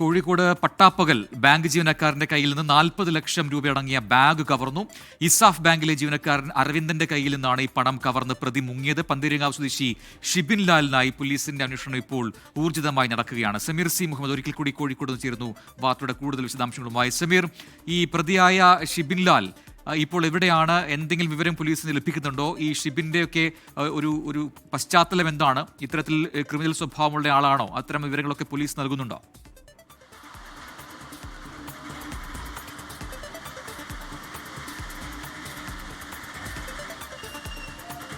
കോഴിക്കോട് പട്ടാപ്പകൽ ബാങ്ക് ജീവനക്കാരന്റെ കയ്യിൽ നിന്ന് നാൽപ്പത് ലക്ഷം രൂപയടങ്ങിയ ബാഗ് കവർന്നു. ഇസാഫ് ബാങ്കിലെ ജീവനക്കാരൻ അരവിന്ദന്റെ കയ്യിൽ നിന്നാണ് ഈ പണം കവർന്ന് പ്രതി മുങ്ങിയത്. പന്തിരങ്ങാവ് സ്വദേശി ഷിബിൻ ലാലിനായി പോലീസിന്റെ അന്വേഷണം ഇപ്പോൾ ഊർജിതമായി നടക്കുകയാണ്. സമീർ സി മുഹമ്മദ് ഒരിക്കൽ കൂടി കോഴിക്കോട് നിന്ന് ചേരുന്നു. വാർത്തയുടെ കൂടുതൽ വിശദാംശങ്ങളുമായി സമീർ ഈ പ്രതിയായ ഷിബിൻ ലാൽ ഇപ്പോൾ എവിടെയാണ്? എന്തെങ്കിലും വിവരം പോലീസിന് ലഭിക്കുന്നുണ്ടോ? ഈ ഷിബിന്റെ ഒക്കെ ഒരു ഒരു പശ്ചാത്തലം എന്താണ് ഇത്തരത്തിൽ ക്രിമിനൽ സ്വഭാവമുള്ള ആളാണോ? അത്തരം വിവരങ്ങളൊക്കെ പോലീസ് നൽകുന്നുണ്ടോ?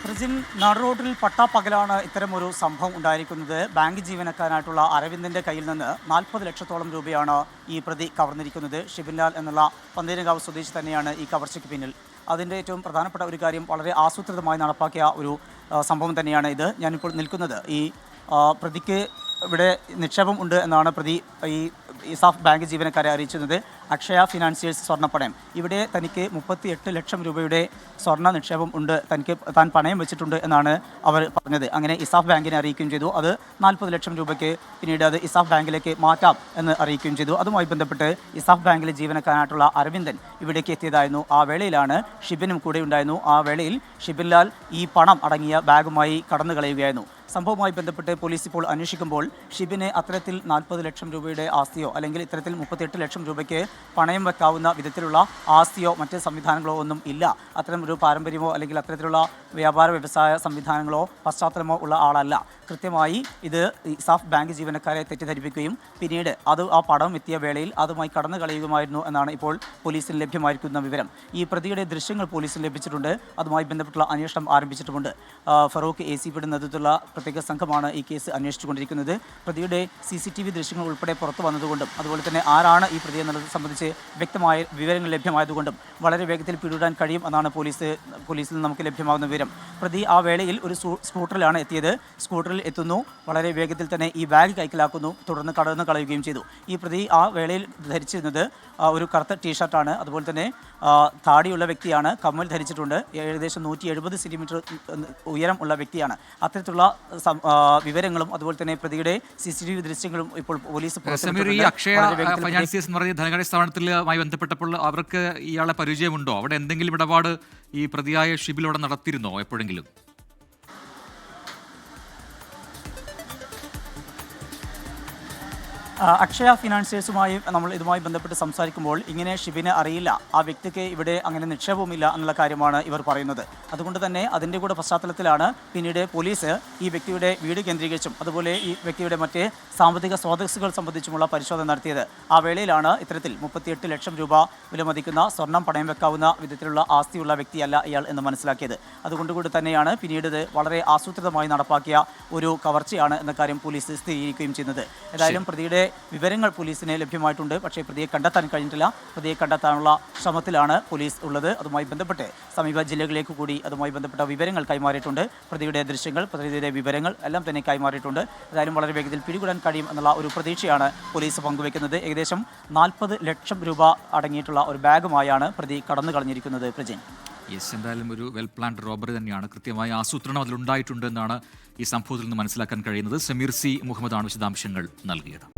പ്രജിൻ നടുറോഡിൽ പട്ടാപ്പകലാണ് ഒരു സംഭവം ഉണ്ടായിരിക്കുന്നത്. ബാങ്ക് ജീവനക്കാരനായിട്ടുള്ള അരവിന്ദന്റെ കയ്യിൽ നിന്ന് നാൽപ്പത് ലക്ഷത്തോളം രൂപയാണ് ഈ പ്രതി കവർന്നിരിക്കുന്നത്. ഷിബിൻലാൽ എന്നുള്ള പന്തീരങ്കാവ് സ്വദേശി തന്നെയാണ് ഈ കവർച്ചയ്ക്ക് പിന്നിൽ. അതിന്റെ ഏറ്റവും പ്രധാനപ്പെട്ട ഒരു കാര്യം വളരെ ആസൂത്രിതമായി നടപ്പാക്കിയ ഒരു സംഭവം തന്നെയാണ് ഇത്. ഞാനിപ്പോൾ നിൽക്കുന്നത് ഈ പ്രതിക്ക് ഇവിടെ നിക്ഷേപം ഉണ്ട് എന്നാണ് പ്രതി ഈ ഇസാഫ് ബാങ്ക് ജീവനക്കാരെ അറിയിച്ചിരുന്നത് അക്ഷയ ഫിനാൻസിയേഴ്സ് സ്വർണപ്പണയം. ഇവിടെ തനിക്ക് മുപ്പത്തി എട്ട് ലക്ഷം രൂപയുടെ സ്വർണ നിക്ഷേപം ഉണ്ട്. തനിക്ക് താൻ പണയം വെച്ചിട്ടുണ്ട് എന്നാണ് അവർ പറഞ്ഞത്. അങ്ങനെ ഇസാഫ് ബാങ്കിനെ അറിയിക്കുകയും ചെയ്തു. അത് നാൽപ്പത് ലക്ഷം രൂപയ്ക്ക് പിന്നീട് അത് ഇസാഫ് ബാങ്കിലേക്ക് മാറ്റാം എന്ന് അറിയിക്കുകയും ചെയ്തു. അതുമായി ബന്ധപ്പെട്ട് ഇസാഫ് ബാങ്കിലെ ജീവനക്കാരനായിട്ടുള്ള അരവിന്ദൻ ഇവിടേക്ക് എത്തിയതായിരുന്നു. ആ വേളയിലാണ് ഷിബിനും കൂടെ ഉണ്ടായിരുന്നു ആ വേളയിൽ ഷിബിൻലാൽ ഈ പണം അടങ്ങിയ ബാഗുമായി കടന്നു കളയുകയായിരുന്നു സംഭവവുമായി ബന്ധപ്പെട്ട് പോലീസ് ഇപ്പോൾ അന്വേഷിക്കുമ്പോൾ ഷിബിനെ അത്തരത്തിൽ നാൽപ്പത് ലക്ഷം രൂപയുടെ ആസ്തിയോ അല്ലെങ്കിൽ ഇത്തരത്തിൽ മുപ്പത്തെട്ട് ലക്ഷം രൂപയ്ക്ക് പണയം വെക്കാവുന്ന വിധത്തിലുള്ള ആസ്തിയോ മറ്റ് സംവിധാനങ്ങളോ ഒന്നും ഇല്ല. അത്തരം ഒരു പാരമ്പര്യമോ അല്ലെങ്കിൽ അത്തരത്തിലുള്ള വ്യാപാര വ്യവസായ സംവിധാനങ്ങളോ പശ്ചാത്തലമോ ഉള്ള ആളല്ല. കൃത്യമായി ഇത് ഇസാഫ് ബാങ്ക് ജീവനക്കാരെ തെറ്റിദ്ധരിപ്പിക്കുകയും പിന്നീട് അത് ആ പടം എത്തിയ വേളയിൽ അതുമായി കടന്നു കളയുകയുമായിരുന്നു എന്നാണ് ഇപ്പോൾ പോലീസിന് ലഭ്യമായിരിക്കുന്ന വിവരം. ഈ പ്രതിയുടെ ദൃശ്യങ്ങൾ പോലീസിന് ലഭിച്ചിട്ടുണ്ട്. അതുമായി ബന്ധപ്പെട്ടുള്ള അന്വേഷണം ആരംഭിച്ചിട്ടുമുണ്ട്. ഫറൂഖ് എ സി പിയുടെ നേതൃത്വത്തിലുള്ള പ്രത്യേക സംഘമാണ് ഈ കേസ് അന്വേഷിച്ചുകൊണ്ടിരിക്കുന്നത്. പ്രതിയുടെ സി സി ടി വി ദൃശ്യങ്ങൾ ഉൾപ്പെടെ പുറത്തു വന്നതുകൊണ്ടും അതുപോലെ തന്നെ ആരാണ് ഈ പ്രതി എന്നുള്ളത് സംബന്ധിച്ച് വ്യക്തമായ വിവരങ്ങൾ ലഭ്യമായതുകൊണ്ടും വളരെ വേഗത്തിൽ പിടിയിടാൻ കഴിയും എന്നാണ് പോലീസ് പോലീസിൽ നിന്ന് നമുക്ക് ലഭ്യമാകുന്ന വിവരം. പ്രതി ആ വേളയിൽ ഒരു സ്കൂ- സ്കൂട്ടറിലാണ് എത്തിയത്. സ്കൂട്ടറിൽ എത്തുന്നു വളരെ വേഗത്തിൽ തന്നെ ഈ ബാഗ് കൈക്കലാക്കുന്നു തുടർന്ന് കടന്നു കളയുകയും ചെയ്തു. ഈ പ്രതി ആ വേളയിൽ ധരിച്ചിരുന്നത് ഒരു കറുത്ത ടീഷർട്ടാണ്. അതുപോലെ തന്നെ താടിയുള്ള വ്യക്തിയാണ്. കമ്മൽ ധരിച്ചിട്ടുണ്ട്. ഏകദേശം നൂറ്റി എഴുപത് സെന്റിമീറ്റർ ഉയരം ഉള്ള വ്യക്തിയാണ്. അത്തരത്തിലുള്ള വിവരങ്ങളും അതുപോലെ തന്നെ പ്രതിയുടെ സി സി ടി വി ദൃശ്യങ്ങളും ഇപ്പോൾ പോലീസ് ഈ അക്ഷയ ഫൈനാൻസിയേഴ്സ് എന്ന് പറയുന്ന ധനകാര്യ സ്ഥാപനത്തിലുമായി ബന്ധപ്പെട്ടപ്പോൾ അവർക്ക് ഇയാളെ പരിചയമുണ്ടോ? അവിടെ എന്തെങ്കിലും ഇടപാട് ഈ പ്രതിയായ ഷിബിലൂടെ നടത്തിയിരുന്നോ എപ്പോഴെങ്കിലും? അക്ഷയ ഫിനാൻസിയേഴ്സുമായി നമ്മൾ ഇതുമായി ബന്ധപ്പെട്ട് സംസാരിക്കുമ്പോൾ ഇങ്ങനെ ഷിബിനെ അറിയില്ല ആ വ്യക്തിക്ക് ഇവിടെ അങ്ങനെ നിക്ഷേപവുമില്ല എന്നുള്ള കാര്യമാണ് ഇവർ പറയുന്നത്. അതുകൊണ്ട് തന്നെ അതിന്റെ കൂടെ പശ്ചാത്തലത്തിലാണ് പിന്നീട് പോലീസ് ഈ വ്യക്തിയുടെ വീട് കേന്ദ്രീകരിച്ചും അതുപോലെ ഈ വ്യക്തിയുടെ മറ്റ് സാമ്പത്തിക സ്രോതസ്സുകൾ സംബന്ധിച്ചുമുള്ള പരിശോധന നടത്തിയത്. ആ വേളയിലാണ് ഇത്തരത്തിൽ മുപ്പത്തിയെട്ട് ലക്ഷം രൂപ വിലമതിക്കുന്ന സ്വർണം പണയം വെക്കാവുന്ന വിധത്തിലുള്ള ആസ്തിയുള്ള വ്യക്തിയല്ല ഇയാൾ എന്ന് മനസ്സിലാക്കിയത്. അതുകൊണ്ട് അതുകൊണ്ടുകൂടി തന്നെയാണ് പിന്നീട് ഇത് വളരെ ആസൂത്രിതമായി നടപ്പാക്കിയ ഒരു കവർച്ചയാണ് എന്ന കാര്യം പോലീസ് സ്ഥിരീകരിക്കുകയും ചെയ്യുന്നത്. ഏതായാലും പ്രതിയുടെ വിവരങ്ങൾ പോലീസിന് ലഭ്യമായിട്ടുണ്ട്. പക്ഷേ പ്രതിയെ കണ്ടെത്താൻ കഴിഞ്ഞിട്ടില്ല. പ്രതിയെ കണ്ടെത്താനുള്ള ശ്രമത്തിലാണ് പോലീസ് ഉള്ളത്. അതുമായി ബന്ധപ്പെട്ട് സമീപ ജില്ലകളിലേക്ക് കൂടി അതുമായി ബന്ധപ്പെട്ട വിവരങ്ങൾ കൈമാറിയിട്ടുണ്ട്. പ്രതിയുടെ ദൃശ്യങ്ങൾ പ്രതിയുടെ വിവരങ്ങൾ എല്ലാം തന്നെ കൈമാറിയിട്ടുണ്ട്. ഏതായാലും വളരെ വേഗത്തിൽ പിടികൂടാൻ കഴിയും എന്നുള്ള ഒരു പ്രതീക്ഷയാണ് പോലീസ് പങ്കുവയ്ക്കുന്നത് ഏകദേശം നാൽപ്പത് ലക്ഷം രൂപ അടങ്ങിയിട്ടുള്ള ഒരു ബാഗുമായാണ് പ്രതി കടന്നു കളഞ്ഞിരിക്കുന്നത് പ്രജിൻ. യെസ് എന്തായാലും ഒരു വെൽ പ്ലാൻഡ് റോബറി തന്നെയാണ് കൃത്യമായ ആസൂത്രണം അതിലുണ്ടായിട്ടുണ്ട് എന്നാണ് ഈ സംഭവത്തിൽ നിന്ന് മനസ്സിലാക്കാൻ കഴിയുന്നത്. സമീർ സി മുഹമ്മദാണ് വിശദാംശങ്ങൾ നൽകിയത്.